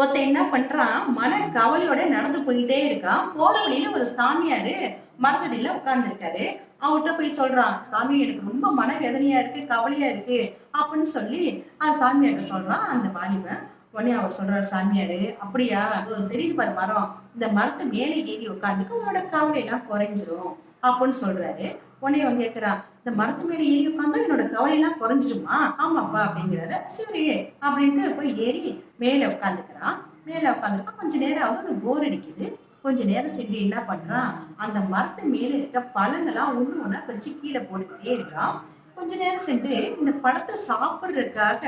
ஒருத்தன் என்ன பண்றான்? மன கவலையோட நடந்து போயிட்டே இருக்கான். போற வழியில ஒரு சாமியாரு மரத்தடியில உட்கார்ந்துருக்காரு. அவர்கிட்ட போய் சொல்றான் சாமி எனக்கு ரொம்ப மன வேதனையா இருக்கு கவலையா இருக்கு. அப்படின்னு சொல்லி அந்த சாமியார்கிட்ட சொல்றான் அந்த வாலிபன். உடனே அவர் சொல்றாரு சாமியாரு அப்படியா? அது தெரியுது பாரு மரம். இந்த மரத்து மேலே ஏறி உட்காந்துக்கு உன்னோட கவலை எல்லாம் குறைஞ்சிரும். அப்படின்னு சொல்றாரு. உடனே அவன் கேட்கிறான் இந்த மரத்து மேல ஏறி உட்காந்தா என்னோட கவலை எல்லாம் குறைஞ்சிருமா? ஆமாப்பா அப்படிங்கிறத சரி அப்படின்ட்டு போய் ஏறி மேல உட்காந்துக்கிறான் மேல உட்காந்துருக்கா கொஞ்ச நேரம் அவனுக்கு போர் அடிக்குது. கொஞ்ச நேரம் சென்று என்ன பண்றான் அந்த மரத்து மேல இருக்க பழங்கள்லாம் ஒண்ணு ஒண்ணா பிரிச்சு கீழே போட்டுக்கிட்டே இருக்கான். கொஞ்ச நேரம் சென்று இந்த பழத்தை சாப்பிட்றதுக்காக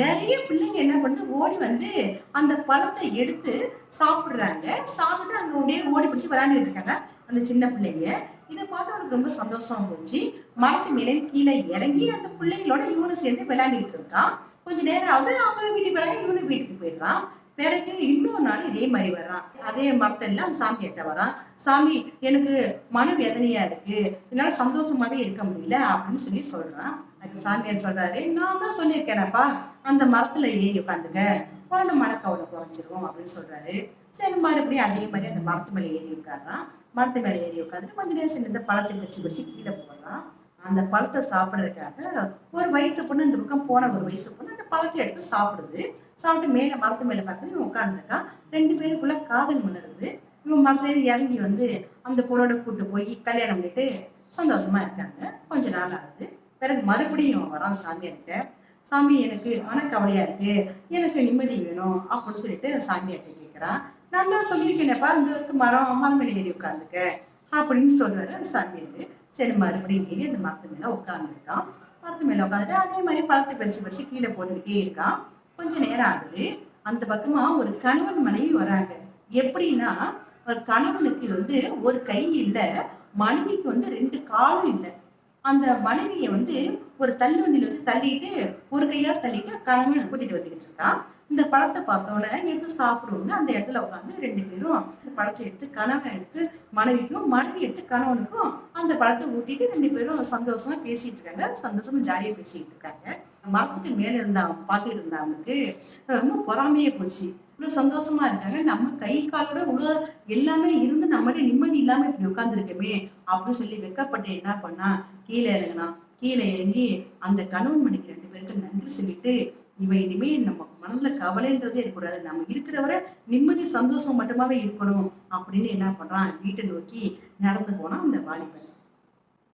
நிறைய பிள்ளைங்க என்ன பண்ணுது ஓடி வந்து அந்த பழத்தை எடுத்து சாப்பிடுறாங்க. சாப்பிட்டு அங்க அப்படியே ஓடி பிடிச்சி விளையாண்டுட்டு இருக்காங்க. அந்த சின்ன பிள்ளைங்க. இதை பார்த்து அவனுக்கு ரொம்ப சந்தோஷமா போச்சு. மரத்து மேலே கீழே இறங்கி அந்த பிள்ளைங்களோட இவனும் சேர்ந்து விளையாண்டுட்டு இருக்கான். கொஞ்ச நேரம் ஆகுது அவங்க வீட்டுக்கு பிறகு இவனு வீட்டுக்கு போயிடுறான். பிறகு இன்னொரு நாள் இதே மாதிரி வர்றான். அதே மரத்தெல்லாம் அந்த சாமி கிட்ட வரான் சாமி எனக்கு மன வேதனையா இருக்கு. என்னால சந்தோஷமாவே இருக்க முடியல அப்படின்னு சொல்லி சொல்றான். அதுக்கு சாமியார் சொல்றாரு நான் தான் சொல்லியிருக்கேனப்பா. அந்த மரத்துல ஏறி உட்காந்துக்க. உடனே மனக்கவலை குறைஞ்சிரும் அப்படின்னு சொல்றாரு. சரி மறுபடியும் அதே மாதிரி அந்த மரத்து மேலே ஏறி உட்கார்றான் மரத்து மேலே ஏறி உட்காந்துட்டு கொஞ்ச நேரம் சென்று இந்த பழத்தை பிடிச்சி பிடிச்சி கீழே போடுறான் அந்த பழத்தை சாப்பிட்றதுக்காக ஒரு வயசு பொண்ணு இந்த பக்கம் போன ஒரு வயசு பொண்ணு அந்த பழத்தை எடுத்து சாப்பிடுது. சாப்பிட்டு மேலே மரத்து மேலே பார்க்குது இவன் உட்காந்துருக்கான் ரெண்டு பேருக்குள்ள காதல் முன்னருது இவன் மரத்துலேருந்து இறங்கி வந்து அந்த பொண்ணோட கூட்டு போய் கல்யாணம் பண்ணிட்டு சந்தோஷமா இருக்காங்க. கொஞ்ச நாள் ஆகுது. பிறகு மறுபடியும் வரான் சாமியார்கிட்ட. சாமி எனக்கு மனக்கவலையா இருக்கு. எனக்கு நிம்மதி வேணும் அப்படின்னு சொல்லிட்டு சாமியாட்ட கேட்குறான் நான் தான் சொல்லியிருக்கேனேப்பா இந்த வரைக்கும் மரம் மரம் மேலே ஏறி உட்காந்துக்க அப்படின்னு சொல்றாரு அந்த சாமியாரு சரி மறுபடியும் ஏறி அந்த மரத்து மேல உட்காந்துருக்கான் மரத்து மேல உட்காந்துட்டு அதே மாதிரி பழத்தை பறிச்சு பறிச்சு கீழே போட்டுக்கிட்டே இருக்கான். கொஞ்ச நேரம் ஆகுது. அந்த பக்கமா ஒரு கணவன் மனைவி வராங்க. எப்படின்னா ஒரு கணவனுக்கு வந்து ஒரு கை இல்லை மனைவிக்கு வந்து ரெண்டு காலும் இல்லை. அந்த மனைவியை வந்து ஒரு தள்ளு வண்டியில் வச்சு தள்ளிட்டு ஒரு கையால் தள்ளிட்டு கணவன் கூட்டிட்டு வந்துக்கிட்டு இருக்கான் இந்த பழத்தை பார்த்தோன்னே எடுத்து சாப்பிடுவோம்னு அந்த இடத்துல உட்காந்து ரெண்டு பேரும் அந்த பழத்தை எடுத்து கணவன் எடுத்து மனைவிக்கும் மனைவி எடுத்து கணவனுக்கும் அந்த பழத்தை ஊட்டிட்டு ரெண்டு பேரும் சந்தோஷமா பேசிட்டு இருக்காங்க. சந்தோஷமா ஜாலியா பேசிட்டு இருக்காங்க. மரத்துக்கு மேல இருந்தா பார்த்துக்கிட்டு இருந்தா அவனுக்கு ரொம்ப பொறாமையே போச்சு. இவ்வளவு சந்தோஷமா இருக்காங்க. நம்ம கை காலோட இவ்வளவு எல்லாமே இருந்து நம்மளே நிம்மதி இல்லாம இப்படி உட்காந்துருக்கமே அப்படின்னு சொல்லி வெக்கப்பட்டு என்ன பண்ணா கீழே இறங்கினா கீழே இறங்கி அந்த கணவன் மணிக்கு ரெண்டு பேருக்கு நன்றி சொல்லிட்டு இவன் இனிமே நம்ம மனதுல கவலைன்றதே இருக்கக்கூடாது. நம்ம இருக்கிறவரை நிம்மதி சந்தோஷம் மட்டுமாவே இருக்கணும் அப்படின்னு என்ன பண்றான் வீட்டை நோக்கி நடந்து போனா அந்த வாலிபன்.